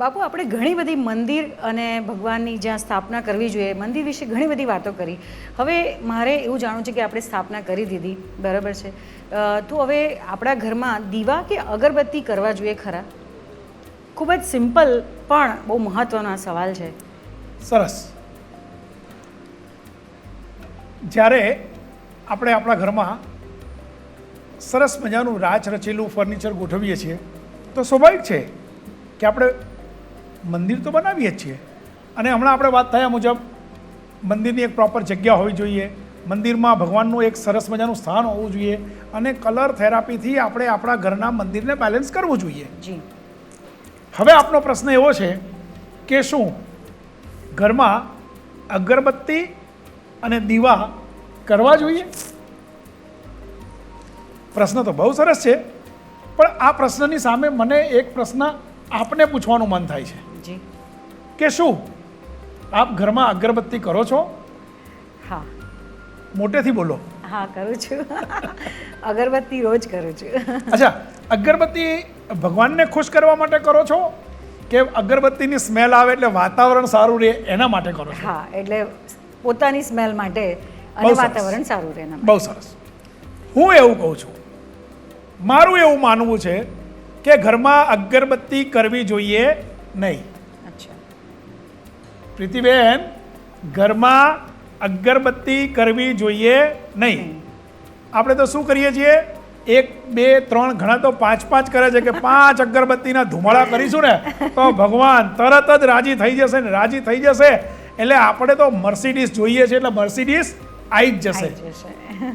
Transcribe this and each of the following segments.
બાપુ, આપણે ઘણી બધી મંદિર અને ભગવાનની જ્યાં સ્થાપના કરવી જોઈએ, મંદિર વિશે ઘણી બધી વાતો કરી. હવે મારે એવું જાણવું છે કે આપણે સ્થાપના કરી દીધી. બરાબર છે? તો હવે આપણા ઘરમાં દીવા કે અગરબત્તી કરવા જોઈએ ખરા? ખૂબ જ સિમ્પલ પણ બહુ મહત્ત્વનો સવાલ છે. સરસ. જ્યારે આપણે આપણા ઘરમાં સરસ મજાનું રાચ રચેલું ફર્નિચર ગોઠવીએ છીએ, તો સ્વાભાવિક છે કે આપણે મંદિર તો બનાવીએ જ છીએ. અને હમણાં આપણે વાત થયા મુજબ મંદિરની એક પ્રોપર જગ્યા હોવી જોઈએ. મંદિરમાં ભગવાનનું એક સરસ મજાનું સ્થાન હોવું જોઈએ અને કલર થેરાપીથી આપણે આપણા ઘરના મંદિરને બેલેન્સ કરવું જોઈએ. જી. હવે આપનો પ્રશ્ન એવો છે કે શું ઘરમાં અગરબત્તી અને દીવા કરવા જોઈએ? પ્રશ્ન તો બહુ સરસ છે પણ આ પ્રશ્નની સામે મને એક પ્રશ્ન આપને પૂછવાનું મન થાય છે. જી. કે શું? આપ ઘરમાં અગરબત્તી કરો છો? હા. મોટેથી બોલો. હા કરું છું. અગરબત્તી રોજ કરું છું. અચ્છા અગરબત્તી ભગવાનને ખુશ કરવા માટે કરો છો? કે અગરબત્તીની સ્મેલ આવે એટલે વાતાવરણ સારું રહે એના માટે કરો છો? હા એટલે પોતાની સ્મેલ માટે અને વાતાવરણ સારું રહે બહુ સરસ. હું એવું કહું છું. મારું એવું માનવું છે કે ઘરમાં અગરબત્તી કરવી જોઈએ નહીં. પ્રીતિબેન ઘરમાં અગરબત્તી કરવી જોઈએ નહીં. આપણે તો શું કરીએ છીએ? એક બે ત્રણ ઘણા તો પાંચ પાંચ કરે છે કે પાંચ અગરબત્તીના ધુમાડા કરીશું ને તો ભગવાન તરત જ રાજી થઈ જશે ને રાજી થઈ જશે. એટલે આપણે તો મર્સિડીઝ જોઈએ છે એટલે મર્સિડીઝ આવી જ જશે.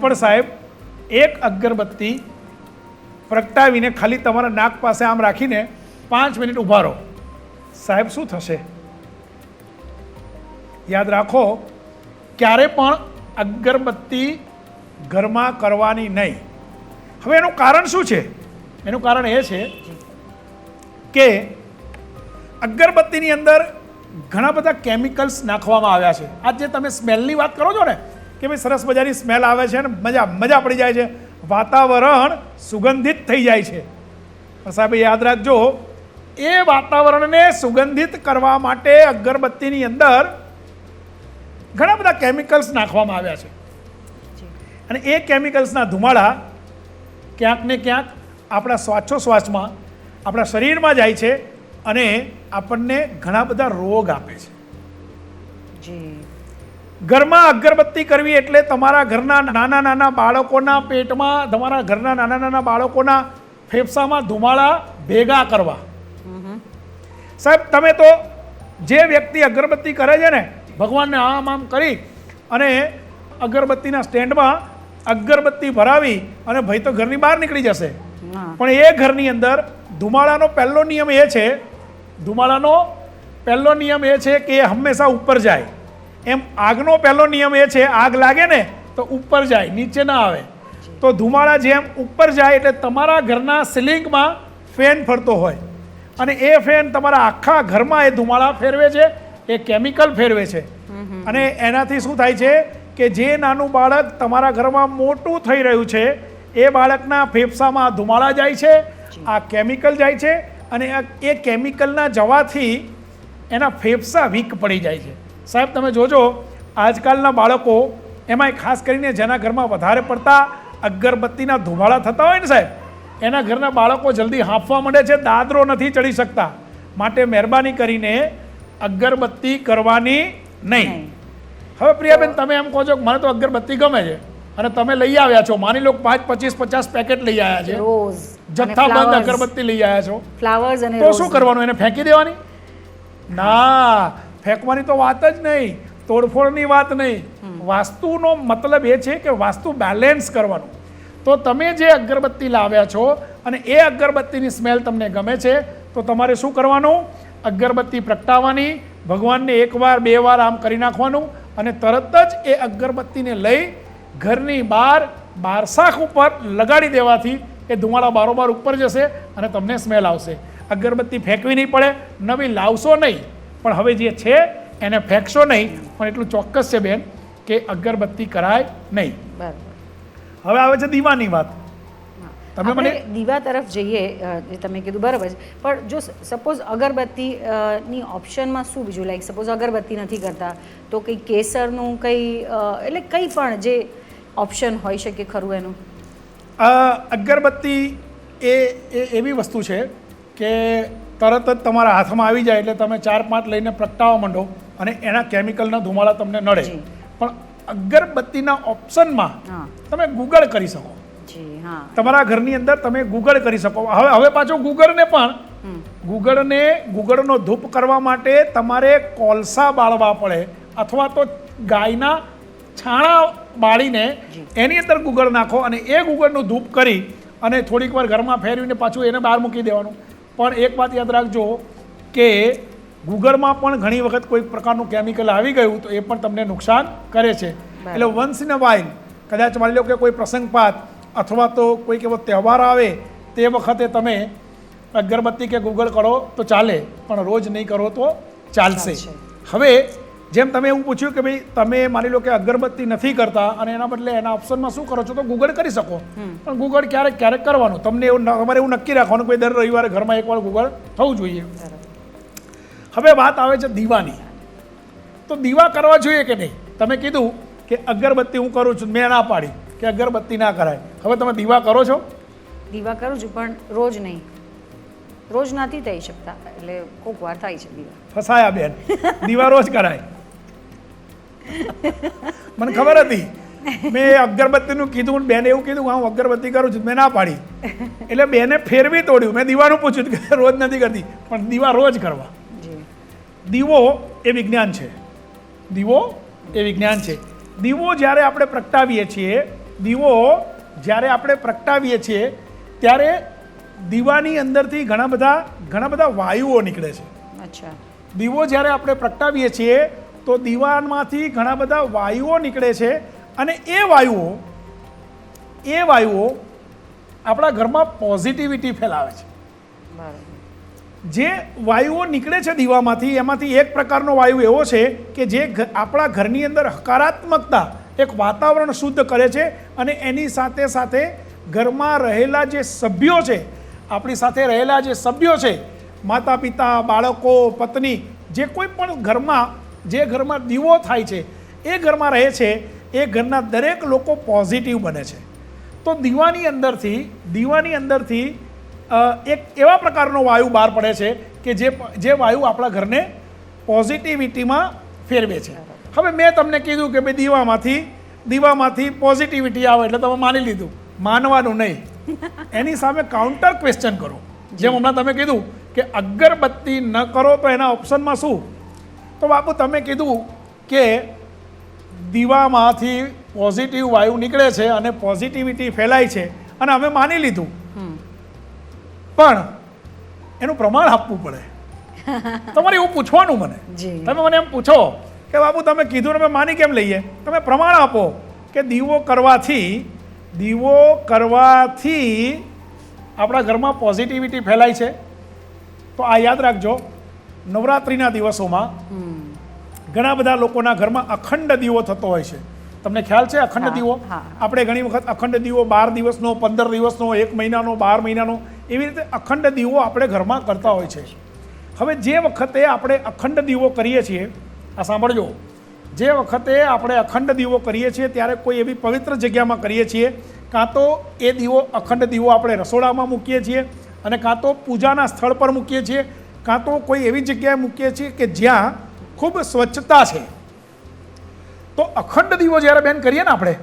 પણ સાહેબ એક અગરબત્તી પ્રગટાવીને ખાલી તમારા નાક પાસે આમ રાખીને પાંચ મિનિટ ઊભા રહો. સાહેબ, શું થશે? યાદ રાખો, ક્યારે પણ અગરબત્તી ઘરમાં કરવાની નહીં. હવે એનું કારણ શું છે? એનું કારણ એ છે કે અગરબત્તીની અંદર ઘણા બધા કેમિકલ્સ નાખવામાં આવ્યા છે. આજ જે તમે સ્મેલની વાત કરો છો ને, કે ભાઈ સરસ મજાની સ્મેલ આવે છે અને મજા મજા પડી જાય છે. વાતાવરણ સુગંધિત થઈ જાય છે. પણ સાહેબ, યાદ રાખજો એ વાતાવરણને સુગંધિત કરવા માટે અગરબત્તીની અંદર ઘણા બધા કેમિકલ્સ નાખવામાં આવ્યા છે. અને એ કેમિકલ્સના ધુમાડા ક્યાંક ને ક્યાંક આપણા શ્વાસોશ્વાસમાં આપણા શરીરમાં જાય છે અને આપણને ઘણા બધા રોગ આપે છે. ઘરમાં અગરબત્તી કરવી એટલે તમારા ઘરના નાના નાના બાળકોના પેટમાં તમારા ઘરના નાના નાના બાળકોના ફેફસામાં ધુમાડા ભેગા કરવા. સાહેબ તમે તો જે વ્યક્તિ અગરબત્તી કરે છે ને ભગવાનને આમ આમ કરી અને અગરબત્તીના સ્ટેન્ડમાં અગરબત્તી ભરાવી અને ભાઈ તો ઘરની બહાર નીકળી જશે. પણ એ ઘરની અંદર ધુમાડાનો પહેલો નિયમ એ છે ધુમાડાનો પહેલો નિયમ એ છે કે એ હંમેશા ઉપર જાય. એમ આગનો પહેલો નિયમ એ છે આગ લાગે ને તો ઉપર જાય નીચે ના આવે. તો ધુમાડા જેમ ઉપર જાય એટલે તમારા ઘરના સિલિંગમાં ફેન ફરતો હોય. અને એ ફેન તમારા આખા ઘરમાં એ ધુમાડા ફેરવે છે, એ કેમિકલ ફેરવે છે. અને એનાથી શું થાય છે કે જે નાનું બાળક તમારા ઘરમાં મોટું થઈ રહ્યું છે, એ બાળકના ફેફસામાં ધુમાડા જાય છે, આ કેમિકલ જાય છે અને એ કેમિકલના જવાથી એના ફેફસા વીક પડી જાય છે. સાહેબ, તમે જોજો, આજકાલના બાળકો એમાંય ખાસ કરીને જેના ઘરમાં વધારે પડતા અગરબત્તીના ધુમાડા થતા હોય ને સાહેબ એના ઘરના બાળકો જલ્દી હાંફવા માંડે છે દાદરો નથી ચડી શકતા. માટે મહેરબાની કરીને અગરબત્તી કરવાની નહીં. હવે પ્રિયાબેન તમે એમ કહો છો કે મને તો અગરબત્તી ગમે છે અને તમે લઈ આવ્યા છો. માની લો પાંચ પચીસ પચાસ પેકેટ લઈ આવ્યા છે. જથ્થાબંધ અગરબત્તી લઈ આવ્યા છો. ફ્લાવર્સ અને તો શું કરવાનું એને ફેંકી દેવાની? ના ફેંકવાની તો વાત જ નહીં. તોડફોડની વાત નહીં. વાસ્તુનો મતલબ એ છે કે વાસ્તુ બેલેન્સ કરવાનું. તો તમે જે અગરબત્તી લાવ્યા છો અને એ અગરબત્તીની સ્મેલ તમને ગમે છે, તો તમારે શું કરવાનું? અગરબત્તી પ્રગટાવવાની, ભગવાનને એકવાર, બે વાર આમ કરી નાખવાનું અને તરત જ એ અગરબત્તીને લઈ ઘરની બહાર બારસાખ ઉપર લગાડી દેવાથી એ ધુમાડા બારોબાર ઉપર જશે અને તમને સ્મેલ આવશે. અગરબત્તી ફેંકવી નહીં પડે, નવી લાવશો નહીં, પણ હવે જે છે એને ફેંકશો નહીં. પણ એટલું ચોક્કસ છે બેન કે અગરબત્તી કરાય નહીં. બરાબર. હવે આવે છે દીવાની વાત. તમે મને દીવા તરફ જઈએ જે તમે કીધું બરાબર છે. પણ જો સપોઝ અગરબત્તી ની ઓપ્શનમાં શું બીજું? લાઈક સપોઝ અગરબત્તી નથી કરતા તો કંઈ કેસરનું કંઈ એટલે કંઈ પણ જે ઓપ્શન હોઈ શકે ખરું એનું? અગરબત્તી એ એ એવી વસ્તુ છે કે તરત જ તમારા હાથમાં આવી જાય એટલે તમે ચાર પાંચ લઈને પ્રગટાવા માંડો અને એના કેમિકલના ધુમાડા તમને નડે. પણ અગરબત્તીના ઓપ્શનમાં તમે ગૂગળ કરી શકો. હા. તમારા ઘરની અંદર તમે ગૂગળ કરી શકો. હવે હવે પાછો ગૂગળને પણ ગૂગળને ગૂગળનો ધૂપ કરવા માટે તમારે કોલસા બાળવા પડે અથવા તો ગાયના છાણા બાળીને એની અંદર ગૂગળ નાખો અને એ ગૂગળનું ધૂપ કરી અને થોડીક વાર ઘરમાં ફેરવીને પાછું એને બહાર મૂકી દેવાનું. પણ એક વાત યાદ રાખજો કે ગૂગળમાં પણ ઘણી વખત કોઈ પ્રકારનું કેમિકલ આવી ગયું તો એ પણ તમને નુકસાન કરે છે. એટલે વન્સ ઇન અ વાઇલ કદાચ માની લો કે કોઈ પ્રસંગપાત અથવા તો કોઈક એવો તહેવાર આવે તે વખતે તમે અગરબત્તી કે ગૂગલ કરો તો ચાલે પણ રોજ નહીં કરો તો ચાલશે. હવે જેમ તમે એવું પૂછ્યું કે ભાઈ તમે માની લો કે અગરબત્તી નથી કરતા અને એના બદલે એના ઓપ્શનમાં શું કરો છો તો ગૂગલ કરી શકો. પણ ગૂગલ ક્યારેક ક્યારેક કરવાનું. તમને એવું તમારે એવું નક્કી રાખવાનું કે દર રવિવારે ઘરમાં એકવાર ગૂગલ થવું જોઈએ. હવે વાત આવે છે દીવાની. તો દીવા કરવા જોઈએ કે નહીં? તમે કીધું કે અગરબત્તી હું કરું છું મેં ના પાડી કે અગરબત્તી ના કરાય. હવે તમે દીવા કરો છો? દીવા કરું છું પણ રોજ નહીં. રોજ નથી થઈ શકતા એટલે કોક વાર થાય છે દીવા. ફસાયા બેન. દીવા રોજ કરાય. મને ખબર હતી. મેં અગરબત્તીનું કીધું બેને એવું કીધું હું અગરબત્તી કરું છું મેં ના પાડી. એટલે બેને ફેરવી તોડ્યું. મેં દીવાનું પૂછ્યું રોજ નથી કરતી પણ દીવા રોજ કરવા. દીવો એ વિજ્ઞાન છે. દીવો એ વિજ્ઞાન છે. દીવો જ્યારે આપણે પ્રગટાવીએ છીએ દીવો જ્યારે આપણે પ્રગટાવીએ છીએ ત્યારે દીવાની અંદરથી ઘણા બધા ઘણા બધા વાયુઓ નીકળે છે. અચ્છા. દીવો જ્યારે આપણે પ્રગટાવીએ છીએ તો દીવામાંથી ઘણા બધા વાયુઓ નીકળે છે અને એ વાયુઓ એ વાયુઓ આપણા ઘરમાં પોઝિટિવિટી ફેલાવે છે. બરાબર. જે વાયુઓ નીકળે છે દીવામાંથી, એમાંથી એક પ્રકારનો વાયુ એવો છે કે જે આપણા ઘરની અંદર હકારાત્મકતા, એક વાતાવરણ શુદ્ધ કરે છે અને એની સાથે સાથે ઘરમાં રહેલા જે સભ્યો છે, આપણી સાથે રહેલા જે સભ્યો છે માતા પિતા બાળકો, પત્ની, જે કોઈ પણ ઘરમાં, જે ઘરમાં દીવો થાય છે, એ ઘરમાં રહે છે, એ ઘરના દરેક લોકો પોઝિટિવ બને છે. તો દીવાની અંદરથી દીવાની અંદરથી એક એવા પ્રકારનો વાયુ બહાર પડે છે કે જે જે વાયુ આપણા ઘરને પોઝિટિવિટીમાં ફેરવે છે. હવે મેં તમને કીધું કે ભાઈ દીવામાંથી દીવામાંથી પોઝિટિવિટી આવે એટલે તમે માની લીધું. માનવાનું નહીં. એની સામે કાઉન્ટર ક્વેશ્ચન કરો. જેમ હમણાં તમે કીધું કે અગરબત્તી ન કરો તો એના ઓપ્શનમાં શું? તો બાપુ તમે કીધું કે દીવામાંથી પોઝિટિવ વાયુ નીકળે છે અને પોઝિટિવિટી ફેલાય છે. અને અમે માની લીધું. પણ એનું પ્રમાણ આપવું પડે. તમારે એવું પૂછવાનું મને. તમે મને એમ પૂછો કે બાબુ તમે કીધું અમે માની કેમ લઈએ? તમે પ્રમાણ આપો કે દીવો કરવાથી દીવો કરવાથી આપણા ઘરમાં પોઝિટિવિટી ફેલાય છે. તો આ યાદ રાખજો નવરાત્રિના દિવસોમાં ઘણા બધા લોકોના ઘરમાં અખંડ દીવો થતો હોય છે. તમને ખ્યાલ છે અખંડ દીવો? આપણે ઘણી વખત અખંડ દીવો બાર દિવસનો પંદર દિવસનો એક મહિનાનો બાર મહિનાનો એવી રીતે અખંડ દીવો આપણે ઘરમાં કરતા હોય છે. હવે જે વખતે આપણે અખંડ દીવો કરીએ છીએ આ સાંભળજો. જે વખતે આપણે અખંડ દીવો કરીએ છીએ ત્યારે કોઈ એવી પવિત્ર જગ્યામાં કરીએ છીએ કાં તો એ દીવો અખંડ દીવો આપણે રસોડામાં મૂકીએ છીએ અને કાં તો પૂજાના સ્થળ પર મૂકીએ છીએ કાં તો કોઈ એવી જગ્યાએ મૂકીએ છીએ કે જ્યાં ખૂબ સ્વચ્છતા છે. તો અખંડ દીવો જ્યારે બેન કરીએ ને આપણે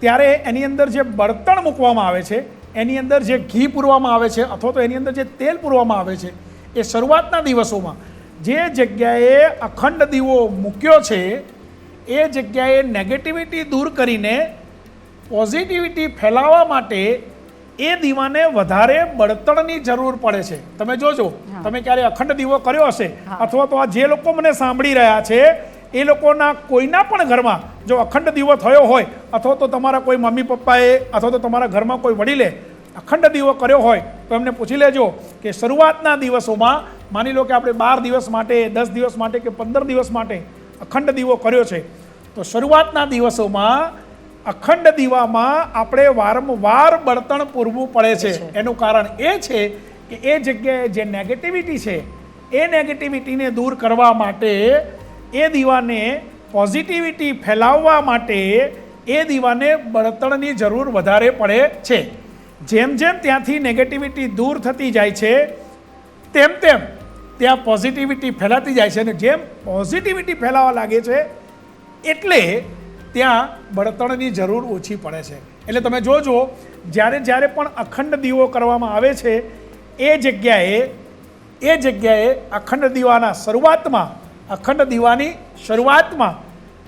ત્યારે એની અંદર જે બળતણ મૂકવામાં આવે છે એની અંદર જે ઘી પૂરવામાં આવે છે અથવા તો એની અંદર જે તેલ પૂરવામાં આવે છે એ શરૂઆતના દિવસોમાં જે જગ્યાએ અખંડ દીવો મૂક્યો છે એ જગ્યાએ નેગેટિવિટી દૂર કરીને પોઝિટિવિટી ફેલાવવા માટે એ દીવાને વધારે બળતણની જરૂર પડે છે. તમે જોજો તમે ક્યારે અખંડ દીવો કર્યો હશે અથવા તો આ જે લોકો મને સાંભળી રહ્યા છે એ લોકોના કોઈના પણ ઘરમાં જો અખંડ દીવો થયો હોય અથવા તો તમારા કોઈ મમ્મી પપ્પાએ અથવા તો તમારા ઘરમાં કોઈ વડીલે અખંડ દીવો કર્યો હોય તો એમને પૂછી લેજો કે શરૂઆતના દિવસોમાં માની લો કે આપણે બાર દિવસ માટે દસ દિવસ માટે કે પંદર દિવસ માટે અખંડ દીવો કર્યો છે તો શરૂઆતના દિવસોમાં અખંડ દીવામાં આપણે વારંવાર બળતણ પૂરવું પડે છે. એનું કારણ એ છે કે એ જગ્યાએ જે નેગેટિવિટી છે એ નેગેટિવિટીને દૂર કરવા માટે એ દીવાને પોઝિટિવિટી ફેલાવવા માટે એ દીવાને બળતણની જરૂર વધારે પડે છે. જેમ જેમ ત્યાંથી નેગેટિવિટી દૂર થતી જાય છે, તેમ તેમ ત્યાં પોઝિટિવિટી ફેલાતી જાય છે અને જેમ પોઝિટિવિટી ફેલાવા લાગે છે, એટલે ત્યાં બળતણની જરૂર ઓછી પડે છે. એટલે તમે જોજો, જ્યારે જ્યારે પણ અખંડ દીવો કરવામાં આવે છે, એ જગ્યાએ એ જગ્યાએ અખંડ દીવાના શરૂઆતમાં અખંડ દીવાની શરૂઆતમાં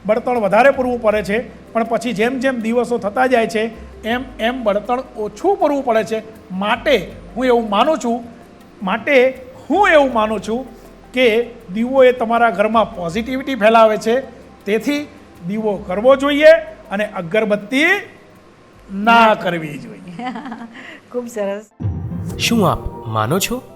બળતણ વધારે પૂરવું પડે છે પણ પછી જેમ જેમ દિવસો થતા જાય છે એમ એમ બળતણ ઓછું પૂરવું પડે છે. માટે હું એવું માનું છું માટે હું એવું માનું છું કે દીવો એ તમારા ઘરમાં પોઝિટિવિટી ફેલાવે છે. તેથી દીવો કરવો જોઈએ અને અગરબત્તી ના કરવી જોઈએ. ખૂબ સરસ. શું આપ માનો છો?